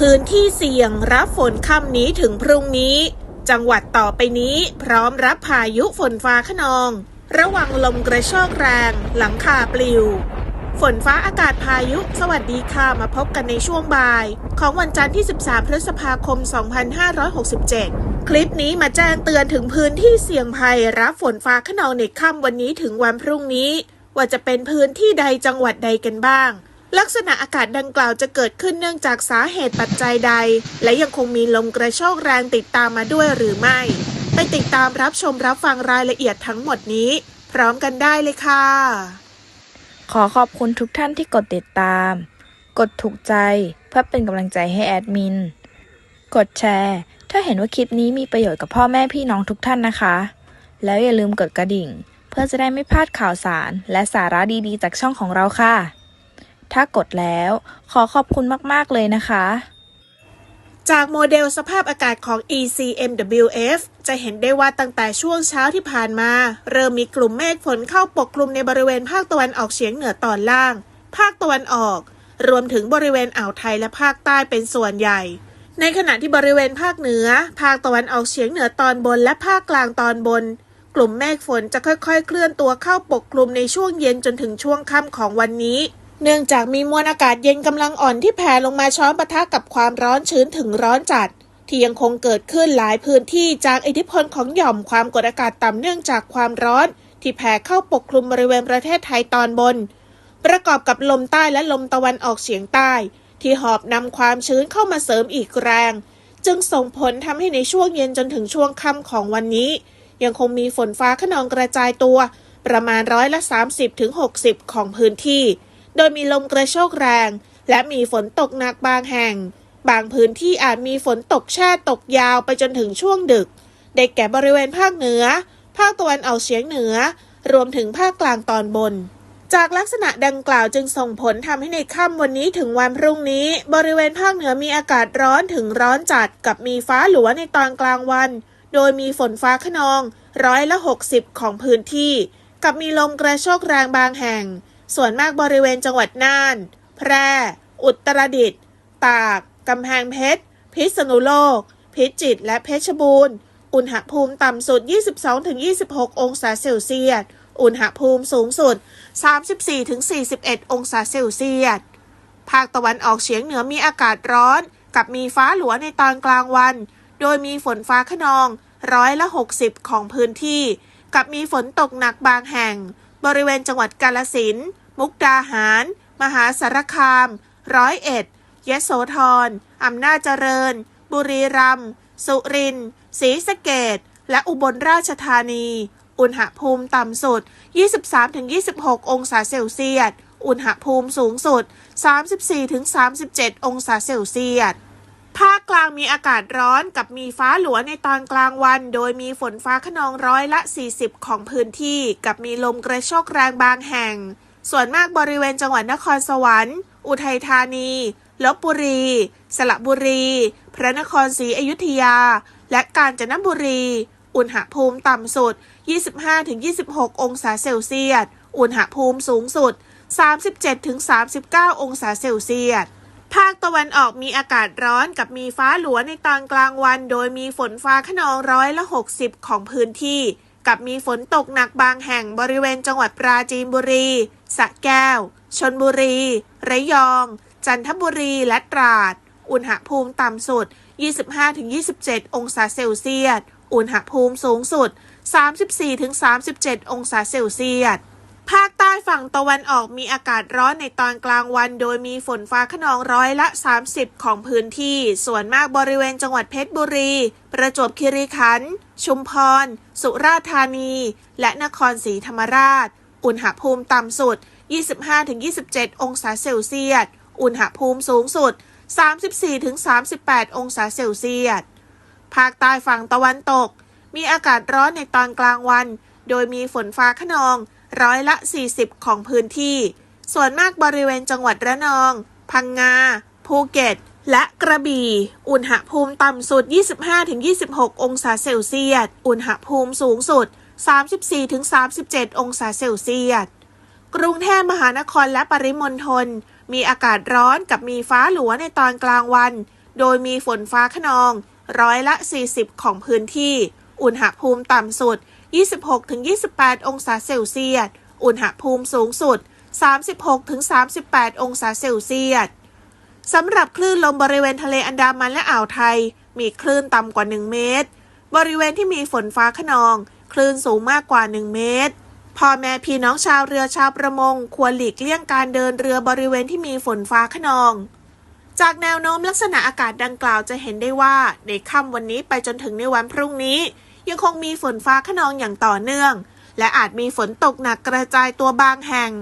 พื้นที่เสี่ยงรับฝนค่ำนี้ถึงพรุ่งนี้ จังหวัดต่อไปนี้พร้อมรับพายุฝนฟ้าขนอง ระวังลมกระโชกแรง หลังคาปลิว ฝนฟ้าอากาศพายุ สวัสดีค่ะมาพบกันในช่วงบ่าย ของวันจันทร์ที่ 13 พฤษภาคม 2567 คลิปนี้มาแจ้งเตือนถึงพื้นที่เสี่ยงภัยรับฝนฟ้าขนองในค่ำวันนี้ถึงวันพรุ่งนี้ ว่าจะเป็นพื้นที่ใดจังหวัดใดกันบ้าง ลักษณะอากาศดังกล่าวจะเกิดขึ้นเนื่องจากสาเหตุปัจจัยใด และยังคงมีลมกระโชกแรงติดตามมาด้วยหรือไม่ ไปติดตามรับชมรับฟังรายละเอียดทั้งหมดนี้ พร้อมกันได้เลยค่ะ ขอขอบคุณทุกท่านที่กดติดตาม กดถูกใจเพื่อเป็นกำลังใจให้แอดมิน กดแชร์ ถ้าเห็นว่าคลิปนี้มีประโยชน์กับพ่อแม่พี่น้องทุกท่านนะคะ แล้วอย่าลืมกดกระดิ่ง เพื่อจะได้ไม่พลาดข่าวสาร และสาระดีๆ จากช่องของเราค่ะ ถ้ากดแล้ว ขอขอบคุณมาก ๆ เลยนะคะ จากโมเดลสภาพอากาศของ ECMWF จะเห็นได้ว่าตั้งแต่ช่วงเช้าที่ผ่านมา เริ่มมีกลุ่มเมฆฝนเข้าปกคลุมในบริเวณภาคตะวันออกเฉียงเหนือตอนล่าง ภาคตะวันออก รวมถึงบริเวณอ่าวไทยและภาคใต้เป็นส่วนใหญ่ ในขณะที่บริเวณภาคเหนือ ภาคตะวันออกเฉียงเหนือตอนบน และภาคกลางตอนบนกลุ่มเมฆฝนจะค่อยๆ เคลื่อนตัวเข้าปกคลุมในช่วงเย็นจนถึงช่วงค่ำของวันนี้ เนื่องจากมีมวลอากาศเย็นกำลังอ่อนที่แผ่ลงมาช้อนปะทะกับความร้อนชื้นถึงร้อนจัด ที่ยังคงเกิดขึ้นหลายพื้นที่จากอิทธิพลของหย่อมความกดอากาศต่ำเนื่องจากความร้อน ที่แผ่เข้าปกคลุมบริเวณประเทศไทยตอนบน ประกอบกับลมใต้และลมตะวันออกเฉียงใต้ ที่หอบนำความชื้นเข้ามาเสริมอีกแรง จึงส่งผลทำให้ในช่วงเย็นจนถึงช่วงค่ำของวันนี้ ยังคงมีฝนฟ้าขนองกระจายตัว ประมาณร้อยละ 30-60 ของพื้นที่ โดยมีลมกระโชกแรง และมีฝนตกหนักบางแห่ง บางพื้นที่อาจมีฝนตกแช่ตกยาวไปจนถึงช่วงดึก ได้แก่บริเวณภาคเหนือ ภาคตะวันออกเฉียงเหนือ รวมถึงภาคกลางตอนบนจากลักษณะดังกล่าวจึงส่งผลทำให้ในค่ำวันนี้ถึงวันพรุ่งนี้ บริเวณภาคเหนือมีอากาศร้อนถึงร้อนจัดกับมีฟ้าหลัวในตอนกลางวัน โดยมีฝนฟ้าขนองร้อยละ 60 ของพื้นที่ กับมีลมกระโชกแรงบางแห่ง ส่วนมากบริเวณจังหวัดน่าน แพร่ อุตรดิตถ์ ตาก กำแพงเพชร พิษณุโลก พิจิตร และเพชรบูรณ์ อุณหภูมิต่ำสุด 22-26 องศาเซลเซียส อุณหภูมิสูงสุด 34-41 องศาเซลเซียส ภาคตะวันออกเฉียงเหนือมีอากาศร้อน กับมีฟ้าหลัวในตอนกลางวัน โดยมีฝนฟ้าขนองร้อยละ 60 ของพื้นที่ กับมีฝนตกหนักบางแห่ง บริเวณจังหวัดกาลสิน มุกดาหาร มหาสารคาม ร้อยเอ็ด ยโสธร อำนาจเจริญ บุรีรัมย์ สุรินทร์ ศรีสะเกดและอุบลราชธานี อุณหภูมิต่ำสุด 23-26 องศาเซลเซียส อุณหภูมิสูงสุด 34-37 องศาเซลเซียส ภาคกลางมีอากาศร้อนกับมีฟ้าหลัวในตอนกลางวัน โดยมีฝนฟ้าขนองร้อยละ 40 ของพื้นที่ กับมีลมกระโชกแรงบางแห่ง ส่วนมากบริเวณจังหวัดนครสวรรค์ อุทัยธานีลบบุรี สระบุรี พระนครศรีอยุธยา และกาญจนบุรี อุณหภูมิต่ำสุด 25-26 องศาเซลเซียส อุณหภูมิสูงสุด 37-39 องศาเซลเซียส ภาคตะวันออกมีอากาศร้อนกับมีฟ้าหลัวในตอนกลางวัน โดยมีฝนฟ้าขนองร้อยละ 60 ของพื้นที่ กับมีฝนตกหนักบางแห่งบริเวณจังหวัดปราจีนบุรีสระแก้ว ชนบุรี ระยอง จันทบุรีและตราด อุณหภูมิต่ำสุด 25-27 องศาเซลเซียส อุณหภูมิสูงสุด 34-37 องศาเซลเซียส ภาคใต้ฝั่งตะวันออกมีอากาศร้อนในตอนกลางวัน โดยมีฝนฟ้าขนองร้อยละ 30 ของพื้นที่ ส่วนมากบริเวณจังหวัดเพชรบุรี ประจวบคีรีขันธ์ ชุมพร สุราษฎร์ธานี และนครศรีธรรมราช อุณหภูมิต่ำสุด 25-27 องศาเซลเซียส อุณหภูมิสูงสุด 34-38 องศาเซลเซียส ภาคใต้ฝั่งตะวันตก มีอากาศร้อนในตอนกลางวัน โดยมีฝนฟ้าขนอง ร้อยละ 40 ของพื้นที่ ส่วนมากบริเวณจังหวัดระนอง พังงา ภูเก็ต และกระบี่ อุณหภูมิต่ำสุด 25-26 องศาเซลเซียส อุณหภูมิสูงสุด 34-37 องศาเซลเซียส กรุงเทพมหานครและปริมณฑลมีอากาศร้อนกับมีฟ้าหลัวในตอนกลางวัน โดยมีฝนฟ้าขนอง ร้อยละ 40 ของพื้นที่ อุณหภูมิต่ำสุด 26-28 องศาเซลเซียส อุณหภูมิสูงสุด 36-38 องศาเซลเซียสสำหรับคลื่นลมบริเวณทะเลอันดามันและอ่าวไทย มีคลื่นต่ำกว่า 1 เมตร บริเวณที่มีฝนฟ้าขนอง คลื่นสูงมากกว่า 1 เมตรพ่อแม่พี่น้องชาวเรือชาวประมง ควรหลีกเลี่ยงการเดินเรือบริเวณที่มีฝนฟ้าขนอง จากแนวโน้มลักษณะอากาศดังกล่าวจะเห็นได้ว่า ในค่ำวันนี้ไปจนถึงในวันพรุ่งนี้ ยังคงมีฝนฟ้าขนองอย่างต่อเนื่อง และอาจมีฝนตกหนักกระจายตัวบางแห่ง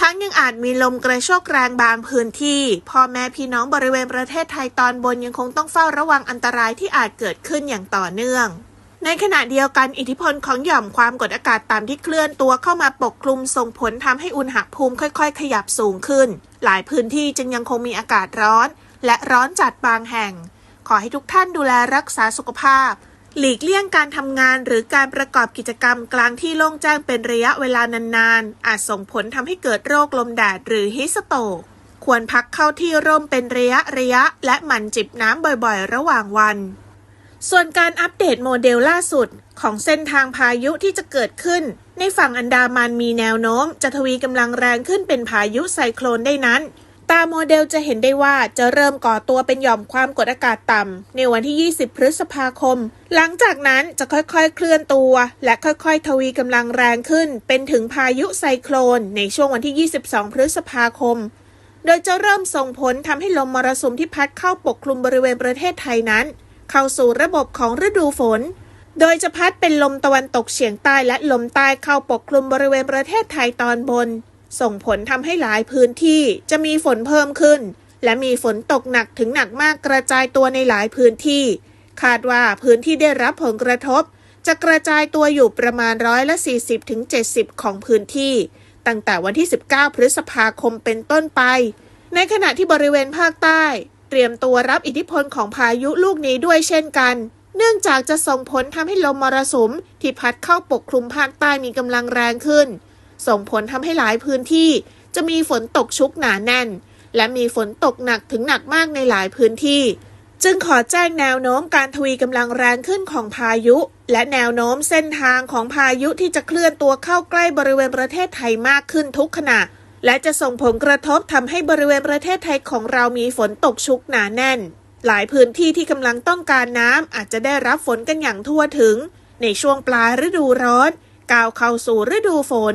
ทั้งยังอาจมีลมกระโชกแรงบางพื้นที่ พ่อแม่พี่น้องบริเวณประเทศไทยตอนบนยังคงต้องเฝ้าระวังอันตรายที่อาจเกิดขึ้นอย่างต่อเนื่องในขณะเดียวกันอิทธิพลของหย่อมความกดอากาศต่ำที่เคลื่อนตัวเข้ามาปกคลุมส่งผลทำให้อุณหภูมิค่อยๆ ขยับสูงขึ้น หลายพื้นที่จึงยังคงมีอากาศร้อน และร้อนจัดบางแห่ง ขอให้ทุกท่านดูแลรักษาสุขภาพ หลีกเลี่ยงการทำงานหรือการประกอบกิจกรรมกลางที่โล่งแจ้งเป็นระยะเวลานานๆ อาจส่งผลทำให้เกิดโรคลมแดดหรือฮิสโตกควรพักเข้าที่ร่มเป็นระยะระยะ และหมั่นจิบน้ำบ่อยๆ ระหว่างวัน ส่วนการอัปเดตโมเดลล่าสุด ของเส้นทางพายุที่จะเกิดขึ้น ในฝั่งอันดามันมีแนวโน้ม จะทวีกำลังแรงขึ้นเป็นพายุไซโคลนได้นั้น ตามโมเดลจะเห็นได้ว่าจะเริ่มก่อตัวเป็นหย่อมความกดอากาศต่ำในวันที่ 20 พฤษภาคม หลังจากนั้นจะค่อยๆ เคลื่อนตัว และค่อยๆ ทวีกำลังแรงขึ้น เป็นถึงพายุไซโคลน ในช่วงวันที่ 22 พฤษภาคม โดยจะเริ่มส่งผลทำให้ลมมรสุมที่พัดเข้าปกคลุมบริเวณประเทศไทยนั้น เข้าสู่ระบบของฤดูฝน โดยจะพัดเป็นลมตะวันตกเฉียงใต้และลมใต้เข้าปกคลุมบริเวณประเทศไทยตอนบน ส่งผลทำให้หลายพื้นที่จะมีฝนเพิ่มขึ้น และมีฝนตกหนักถึงหนักมากกระจายตัวในหลายพื้นที่ คาดว่าพื้นที่ได้รับผลกระทบ จะกระจายตัวอยู่ประมาณร้อยละ40ถึง70 ของพื้นที่ ตั้งแต่วันที่ 19 พฤษภาคมเป็นต้นไป ในขณะที่บริเวณภาคใต้ เตรียมตัวรับอิทธิพลของพายุลูกนี้ด้วยเช่นกันเนื่องจากจะส่งผลทำให้ลมมรสุมที่พัดเข้าปกคลุมภาคใต้มีกำลังแรงขึ้น ส่งผลทำให้หลายพื้นที่ จะมีฝนตกชุกหนาแน่น และมีฝนตกหนักถึงหนักมากในหลายพื้นที่ จึงขอแจ้งแนวโน้มการทวีกำลังแรงขึ้นของพายุ และแนวโน้มเส้นทางของพายุที่จะเคลื่อนตัวเข้าใกล้บริเวณประเทศไทยมากขึ้นทุกขณะ และจะส่งผลกระทบทำให้บริเวณประเทศไทยของเรามีฝนตกชุกหนาแน่น หลายพื้นที่ที่กำลังต้องการน้ำอาจจะได้รับฝนกันอย่างทั่วถึง ในช่วงปลายฤดูร้อนก้าวเข้าสู่ฤดูฝน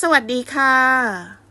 สวัสดีค่ะ